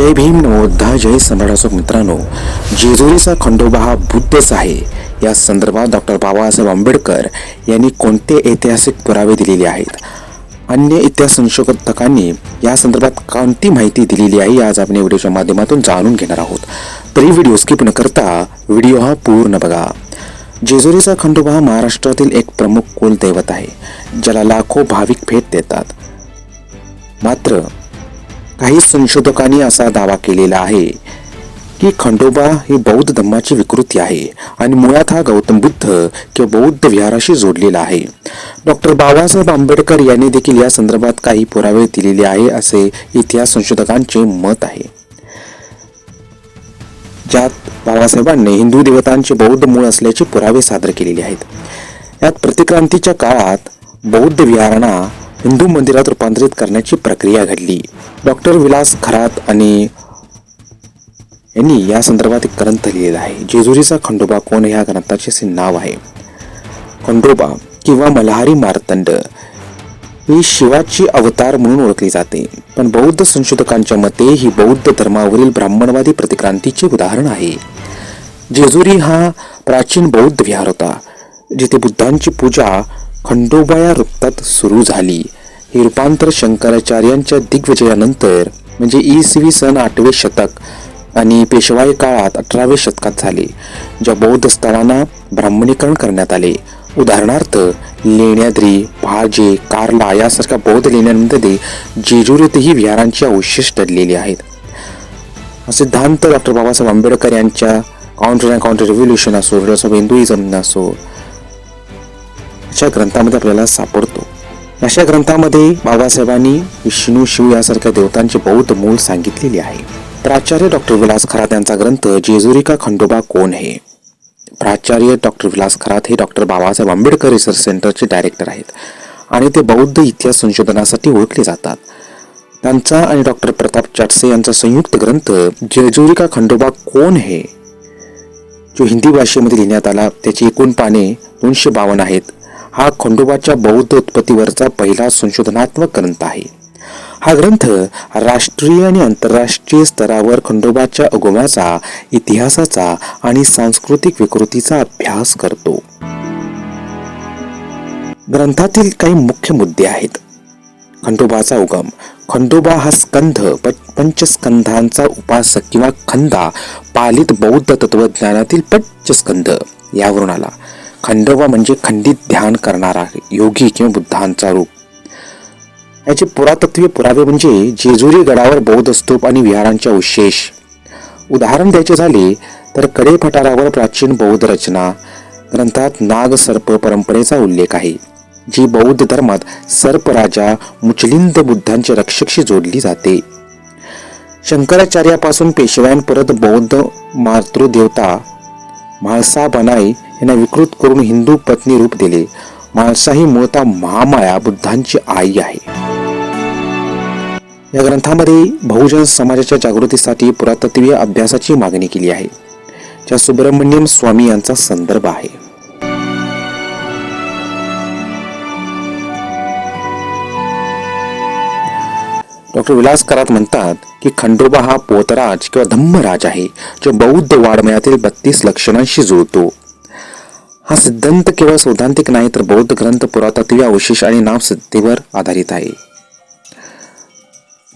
जय भीम नवोद्धा जय सम्राटासोक मित्रांनो जेजुरीचा खंडोबा हा बुद्धच आहे. या संदर्भात डॉक्टर बाबासाहेब आंबेडकर यांनी कोणते ऐतिहासिक पुरावे दिलेले आहेत? अन्य इतिहास संशोधकांनी या संदर्भात कोणती माहिती दिलेली आहे आज आपण व्हिडिओच्या माध्यमातून जाणून घेणार आहोत. तरी व्हिडिओ स्किप न करता व्हिडिओ हा पूर्ण बघा. जेजुरीचा खंडोबा हा महाराष्ट्रातील एक प्रमुख कुलदैवत आहे ज्याला लाखो भाविक भेट देतात. मात्र काही संशोधकांनी असा दावा केलेला आहे की खंडोबा ही बौद्ध धम्माची विकृती आहे आणि मुळात हा गौतम बुद्ध किंवा बौद्ध विहाराशी जोडलेला आहे. डॉक्टर बाबासाहेब आंबेडकर यांनी देखील या संदर्भात काही पुरावे दिलेले आहे असे इतिहास संशोधकांचे मत आहे. ज्यात बाबासाहेबांनी हिंदू देवतांचे बौद्ध मूळ असल्याचे पुरावे सादर केलेले आहेत. यात प्रतिक्रांतीच्या काळात बौद्ध विहारांना हिंदू मंदिरात रूपांतरित करण्याची प्रक्रिया घडली. डॉक्टर विलास खरात आणि यांनी या संदर्भात एक ग्रंथ लिहिलेला आहे. जेजुरीचा खंडोबा कोण ह्या ग्रंथाचे असे नाव आहे. खंडोबा किंवा मल्हारी मार्तंड ही शिवाची अवतार म्हणून ओळखली जाते. पण बौद्ध संशोधकांच्या मते ही बौद्ध धर्मावरील ब्राह्मणवादी प्रतिक्रांतीचे उदाहरण आहे. जेजुरी हा प्राचीन बौद्ध विहार होता जिथे बुद्धांची पूजा खंडोबा या रुक्तात सुरू झाली. हे रूपांतर शंकराचार्यांच्या दिग्विजयानंतर म्हणजे इसवी सन आठवे शतक आणि पेशवाई काळात अठरावे शतकात झाले ज्या बौद्ध स्थळांना ब्राह्मणीकरण करण्यात आले. उदाहरणार्थ लेण्याद्री भाजे कार्ला यासारख्या बौद्ध लेण्यांमध्ये जेजुरीतही विहारांची अवशेष दडलेली आहेत. सिद्धांत डॉक्टर बाबासाहेब आंबेडकर यांच्या काउंटर अँड काउंटर रेव्होल्युशन असो फिलॉसॉफी हिंदुइझम असो अशा ग्रंथामध्ये आपल्याला सापडतो. अशा ग्रंथामध्ये बाबासाहेबांनी विष्णू शिव यासारख्या देवतांचे बौद्ध मूल सांगितलेले आहे. प्राचार्य डॉक्टर विलास खरात यांचा ग्रंथ जेजुरी का खंडोबा कोण हे? प्राचार्य डॉक्टर विलास खरात हे डॉक्टर बाबासाहेब आंबेडकर रिसर्च सेंटरचे डायरेक्टर आहेत आणि ते बौद्ध इतिहास संशोधनासाठी ओळखले जातात. त्यांचा आणि डॉक्टर प्रताप चाटसे यांचा संयुक्त ग्रंथ जेजुरी का खंडोबा कोण हे? जो हिंदी भाषेमध्ये लिहिण्यात आला त्याची एकूण पाने दोनशे बावन्न आहेत. हा खंडोबाच्या बौद्ध उत्पत्तीवरचा पहिला संशोधनात्मक ग्रंथ आहे. हा ग्रंथ राष्ट्रीय आणि आंतरराष्ट्रीय स्तरावर खंडोबाच्या उगमाचा इतिहासाचा आणि सांस्कृतिक विकृतीचा अभ्यास करतो. ग्रंथातील काही मुख्य मुद्दे आहेत. खंडोबाचा उगम खंडोबा हा स्कंध पंचस्कंधांचा उपासक किंवा खंदा पालित बौद्ध तत्वज्ञानातील पंचस्कंध यावरून आला. खंडोबा म्हणजे खंडित ध्यान करणारा योगी किंवा बुद्धांचा रूप. याचे पुरातत्वीय पुरावे म्हणजे जेजुरी गडावर बौद्ध स्तूप आणि विहारांचे अवशेष उदाहरण द्यायचे झाले तर कडे पठारावर प्राचीन बौद्ध रचना ग्रंथात नाग सर्प परंपरेचा उल्लेख आहे जी बौद्ध धर्मात सर्पराजा मुचलिंद बुद्धांच्या रक्षकशी जोडली जाते. शंकराचार्यापासून पेशव्यांपर्यंत बौद्ध मातृदेवता म्हाळसा बनाई यांना विकृत करून हिंदू पत्नी रूप दिले. माणसाही ही मूळतः महामाया बुद्धांची आई आहे. या ग्रंथामध्ये बहुजन समाजाच्या जागृतीसाठी पुरातत्वीय अभ्यासाची मागणी केली आहे. ज्या सुब्रमण्यम स्वामी यांचा संदर्भ आहे. डॉक्टर विलास करात म्हणतात की खंडोबा हा पोतराज किंवा धम्मराज आहे जो बौद्ध वाडमयातील बत्तीस लक्षणांशी जुळतो. हा सिद्धांत केवळ सैद्धांतिक नाही तर बौद्ध ग्रंथ पुरातत्वीय अवशेष आणि नामसिद्धीवर आधारित आहे.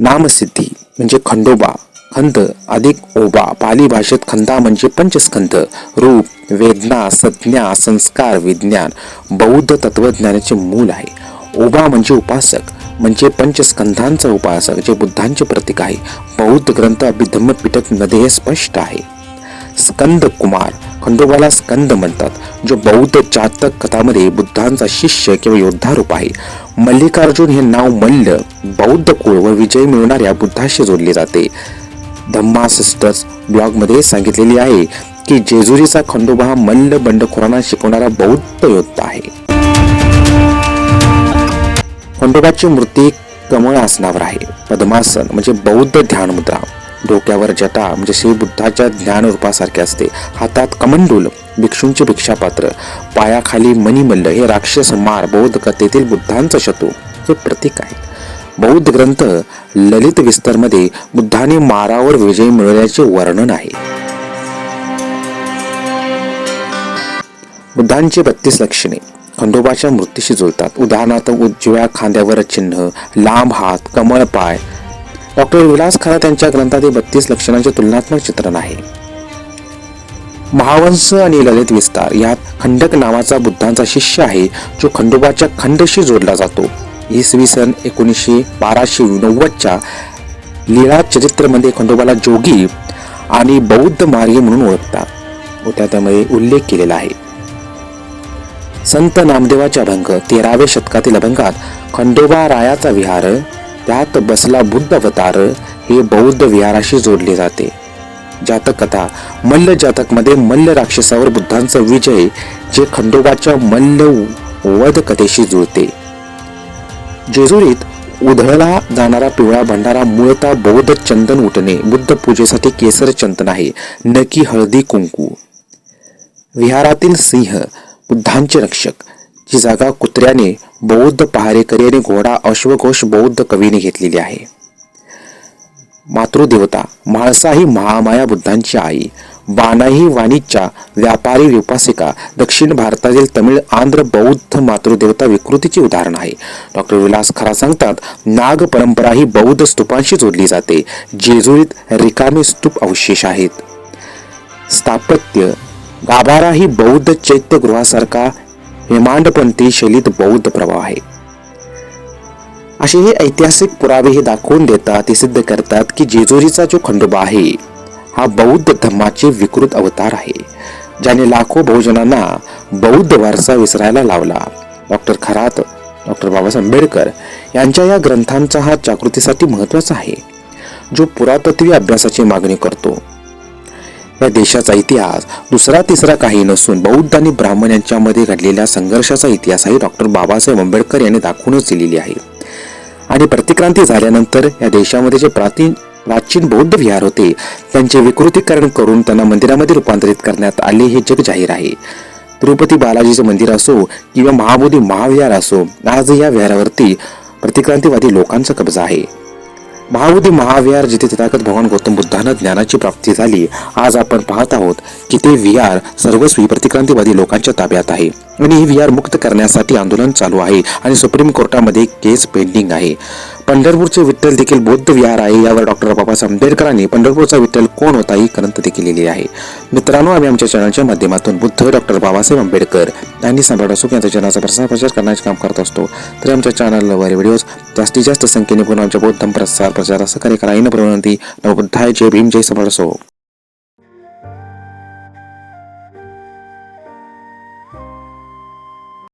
नामसिद्धी म्हणजे खंडोबा खंत अधिक ओबा पाली भाषेत खंदा म्हणजे पंचस्कंध रूप वेदना संज्ञा संस्कार विज्ञान बौद्ध तत्वज्ञानाचे मूल आहे. ओबा म्हणजे उपासक म्हणजे पंचस्कंधांचा उपासक जे बुद्धांचे प्रतीक आहे. बौद्ध ग्रंथ अभिधम्म पिटकमध्ये हे स्पष्ट आहे. स्कंद कुमार खंडोबाला स्कंद म्हणतात जो बौद्ध जातक कथामध्ये बुद्धांचा शिष्य किंवा योद्धा रूप आहे. मल्लिकार्जुन हे नाव मल्ल बौद्ध कुळ व विजय मिळवणाऱ्या बुद्धाशी जोडले जाते. धम्मा सिस्टर्स ब्लॉगमध्ये सांगितलेली आहे की जेजुरीचा खंडोबा हा मल्ल बंडखोरांना शिकवणारा बौद्ध योद्धा आहे. खंडोबाची मूर्ती कमळ आसनावर आहे. पद्मासन म्हणजे बौद्ध ध्यान मुद्रा डोक्यावर जटा म्हणजे श्री बुद्धाच्या ज्ञान रूपासारखे असते. हातात कमंडूल भिक्षूंचे भिक्षापात्र. पायाखाली मणिमल्ल हे राक्षस मार बौद्ध कथेतील बुद्धांचं शत्रू. हे प्रतीक आहे. बौद्ध ग्रंथ ललित विस्तारमध्ये बुद्धाने मारावर विजय मिळवल्याचे वर्णन आहे. बुद्धांची बत्तीस लक्षणे. खंडोबाच्या मृत्यूशी जुळतात. उदाहरणार्थ उजव्या खांद्यावर चिन्ह लांब हात कमळ पाय डॉक्टर विलास खरा त्यांच्या ग्रंथातील बत्तीस लक्षणांचे तुलनात्मक चित्रण आहे. महावंश आणि ललित विस्तार यात खंडक नावाचा बुद्धांचा शिष्य आहे जो खंडोबाच्या खंडशी जोडला जातो. इसवी सन एकोणीसशे बाराशे नव्वदच्या लीळा चरित्रमध्ये खंडोबाला जोगी आणि बौद्ध मार्गी म्हणून ओळखतात व त्यामध्ये उल्लेख केलेला आहे. संत नामदेवाचे अभंग तेराव्या शतकातील अभंगात खंडोबा रायाचा विहार त्यात बसला बुद्ध अवतार हे बौद्ध विहाराशी जोडले जाते. जातक कथा मल्ल जातकमध्ये मल्ल राक्षसावर बुद्धांचा विजय जे खंडोबाच्या मल्ल वध कथेशी जुळते. जेजुरीत उधळला जाणारा पिवळा भंडारा मूळतः बौद्ध चंदन उठणे बुद्ध पूजेसाठी केसर चंदन आहे नकी हळदी कुंकू. विहारातील सिंह बुद्धांचे रक्षक ही जागा कुत्र्याने बौद्ध पहारेकरी आणि घोडा अश्वघोष बौद्ध कवीने घेतलेली आहे. मातृदेवता म्हाळसा ही महामाया बुद्धांची आई वाना ही वाणिज्या व्यापारी उपासिका दक्षिण भारतातील तमिळ आंध्र बौद्ध मातृदेवता विकृतीचे उदाहरण आहे. डॉक्टर विलास खरा सांगतात नाग परंपरा ही बौद्ध स्तूपांशी जोडली जाते. जेजुरीत रिकामे स्तूप अवशेष आहेत. स्थापत्य गाभारा ही बौद्ध चैत्यगृहासारखा हेमांडपंथी शैलीत बौद्ध प्रभाव आहे. असे हे ऐतिहासिक पुरावे हे दाखवून देतात ते सिद्ध करतात की जेजुरीचा जो खंडोबा आहे हा बौद्ध धर्माचे विकृत अवतार आहे ज्याने लाखो बहुजनांना बौद्ध वारसा विसरायला लावला. डॉक्टर खरात डॉक्टर बाबासाहेब आंबेडकर यांच्या या ग्रंथांचा हा जागृतीसाठी महत्त्वाचा आहे जो पुरातत्वीय अभ्यासाची मागणी करतो. या देशाचा इतिहास दुसरा तिसरा काही नसून बौद्ध आणि ब्राह्मण यांच्यामध्ये घडलेल्या संघर्षाचा इतिहासही डॉक्टर बाबासाहेब आंबेडकर यांनी दाखवूनच दिलेली आहे. आणि प्रतिक्रांती झाल्यानंतर या देशामध्ये जे प्राचीन प्राचीन बौद्ध विहार होते त्यांचे विकृतीकरण करून त्यांना मंदिरामध्ये रूपांतरित करण्यात आले हे जग जाहीर आहे. तिरुपती बालाजीचे मंदिर असो किंवा महाबोधी महाविहार असो आज या विहारावरती प्रतिक्रांतीवादी लोकांचा कब्जा आहे. महाबुद्धी महाविहार जिथे तथागत भगवान गौतम बुद्धांना ज्ञानाची प्राप्ती झाली आज आपण पाहत आहोत की ते विहार सर्वस्वी प्रतिक्रांतीवादी लोकांच्या ताब्यात आहे. आणि ही विहार मुक्त करण्यासाठी आंदोलन चालू आहे आणि सुप्रीम कोर्टामध्ये केस पेंडिंग आहे. पंढरपूरचे विठ्ठल देखील बौद्ध विहार आहे यावर डॉक्टर बाबासाहेब आंबेडकरांनी पंढरपूरचा विठ्ठल कोण होता ही ग्रंथ देखील लिहिली आहे. मित्रांनो आम्ही आमच्या चॅनलच्या माध्यमातून बुद्ध डॉक्टर बाबासाहेब आंबेडकर यांनी सम्राट अशोक यांच्या चॅनलचा प्रसार प्रचार करण्याचे काम करत असतो. तर आमच्या चॅनलवर व्हिडिओज जास्तीत जास्त संख्येने पुन्हा आमच्या बौद्ध प्रसार प्रचार सहकार्य कार्य ही विनंती नवबुद्धाय जय भीम जय सम्राट असो.